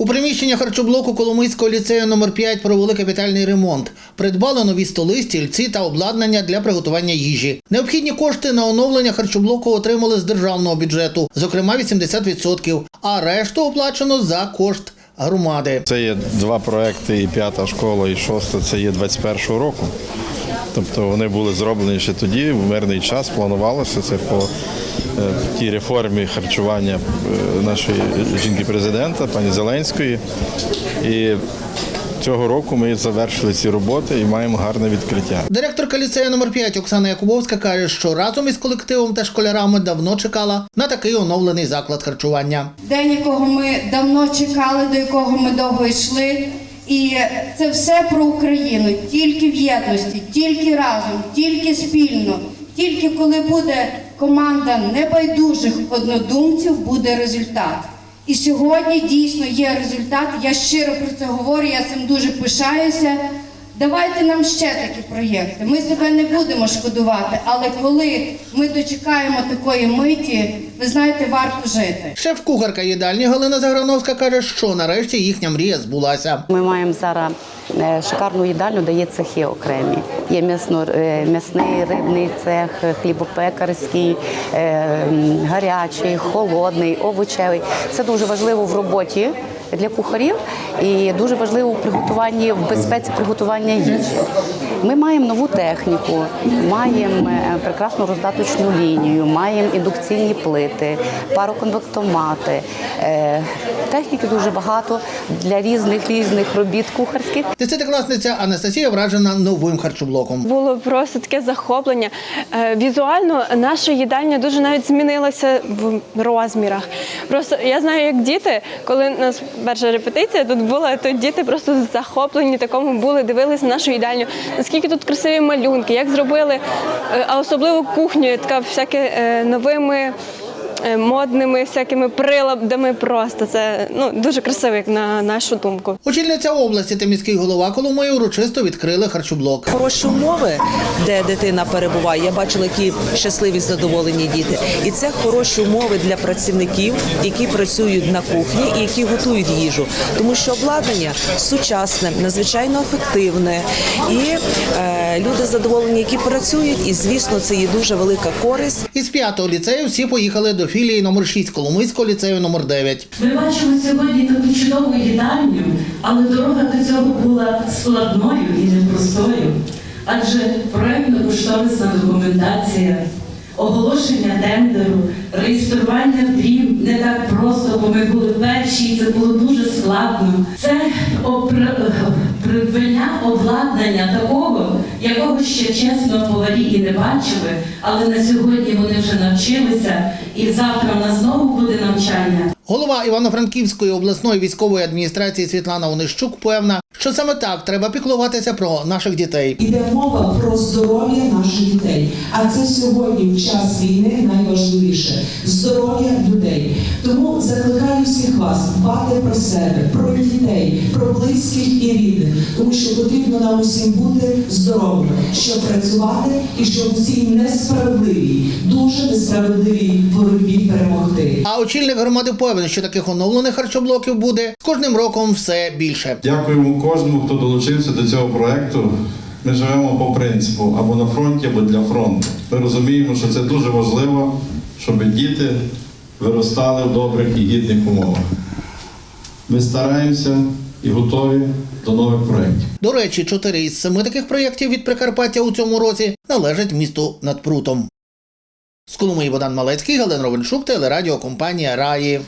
У приміщенні харчоблоку Коломийського ліцею номер 5 провели капітальний ремонт. Придбали нові столи, стільці та обладнання для приготування їжі. Необхідні кошти на оновлення харчоблоку отримали з державного бюджету, зокрема 80%, а решту оплачено за кошт громади. Це є два проекти, і п'ята школа, і шоста це є 21-го року. Тобто вони були зроблені ще тоді, в мирний час планувалося це по е, тій реформі харчування е, нашої жінки-президента, пані Зеленської. І цього року ми завершили ці роботи і маємо гарне відкриття. Директорка ліцею номер 5 Оксана Якубовська каже, що разом із колективом та школярами давно чекала на такий оновлений заклад харчування. день, якого ми давно чекали, до якого ми довго йшли. І це все про Україну, тільки в єдності, тільки разом, тільки спільно, тільки коли буде команда небайдужих однодумців, буде результат. І сьогодні дійсно є результат. Я щиро про це говорю, я цим дуже пишаюся. Давайте нам ще такі проєкти. Ми себе не будемо шкодувати, але коли ми дочекаємо такої миті, ви знаєте, варто жити. Шеф-кухарка їдальні Галина Заграновська каже, що нарешті їхня мрія збулася. Ми маємо зараз е, шикарну їдальню, де є цехи окремі. Є м'ясно, е, м'ясний рибний цех, хлібопекарський, е, гарячий, холодний, овочевий. Це дуже важливо в роботі для кухарів і дуже важливо в приготуванні в безпеці приготування їжі. Ми маємо нову техніку, маємо е, прекрасну роздаточну лінію, маємо індукційні плити, пароконвектомати. Е, Техніки дуже багато для різних різних робіт кухарських. Десятикласниця Анастасія вражена новим харчоблоком. Було просто таке захоплення. Е, Візуально наша їдальня дуже навіть змінилася в розмірах. Просто я знаю, як діти, коли у нас перша репетиція тут була, то діти просто захоплені такому були, дивилися на нашу їдальню. Наскільки тут красиві малюнки, як зробили, е, а особливо кухню, така всяке е, новими. Е, Модними всякими приладами просто це ну дуже красиво, як на нашу думку. Очільниця області та міський голова Коломиї урочисто відкрили харчоблок. Хороші умови, де дитина перебуває. Я бачила, які щасливі, задоволені діти. І це хороші умови для працівників, які працюють на кухні і які готують їжу, тому що обладнання сучасне, надзвичайно ефективне, і е, люди задоволені, які працюють. І звісно, це є дуже велика користь. Із п'ятого ліцею всі поїхали до філії номер 6 Коломийського ліцею номер 9. Ми бачимо сьогодні таку чудову їдальню, але дорога до цього була складною і непростою. Адже проєктно-кошторисна документація, оголошення тендеру, реєстрування в дрім не так просто, бо ми були перші, і це було дуже складно. Це опри- придбання обладнання такого, якого ще чесно поварі і не бачили, але на сьогодні вони вже навчилися, і завтра в нас знову буде навчання. Голова Івано-Франківської обласної військової адміністрації Світлана Онищук певна, що саме так треба піклуватися про наших дітей. Іде мова про здоров'я наших дітей. А це сьогодні, в час війни, найважливіше здоров'я людей. Тому закликаю всіх вас дбати про себе, про дітей, про близьких і рідних, тому що потрібно нам усім бути здоровими, щоб працювати і щоб в цій несправедливій, дуже несправедливій боротьбі перемогти. А очільник громади певен, що таких оновлених харчоблоків буде з кожним роком все більше. Дякуємо кожному, хто долучився до цього проекту. Ми живемо по принципу або на фронті, або для фронту. Ми розуміємо, що це дуже важливо, щоб діти виростали в добрих і гідних умовах. Ми стараємося і готові до нових проєктів. До речі, чотири із семи таких проєктів від Прикарпаття у цьому році належать місту над прутом. З Коломиї Богдан Малецький, Галина Ровеншук, телерадіокомпанія Раї.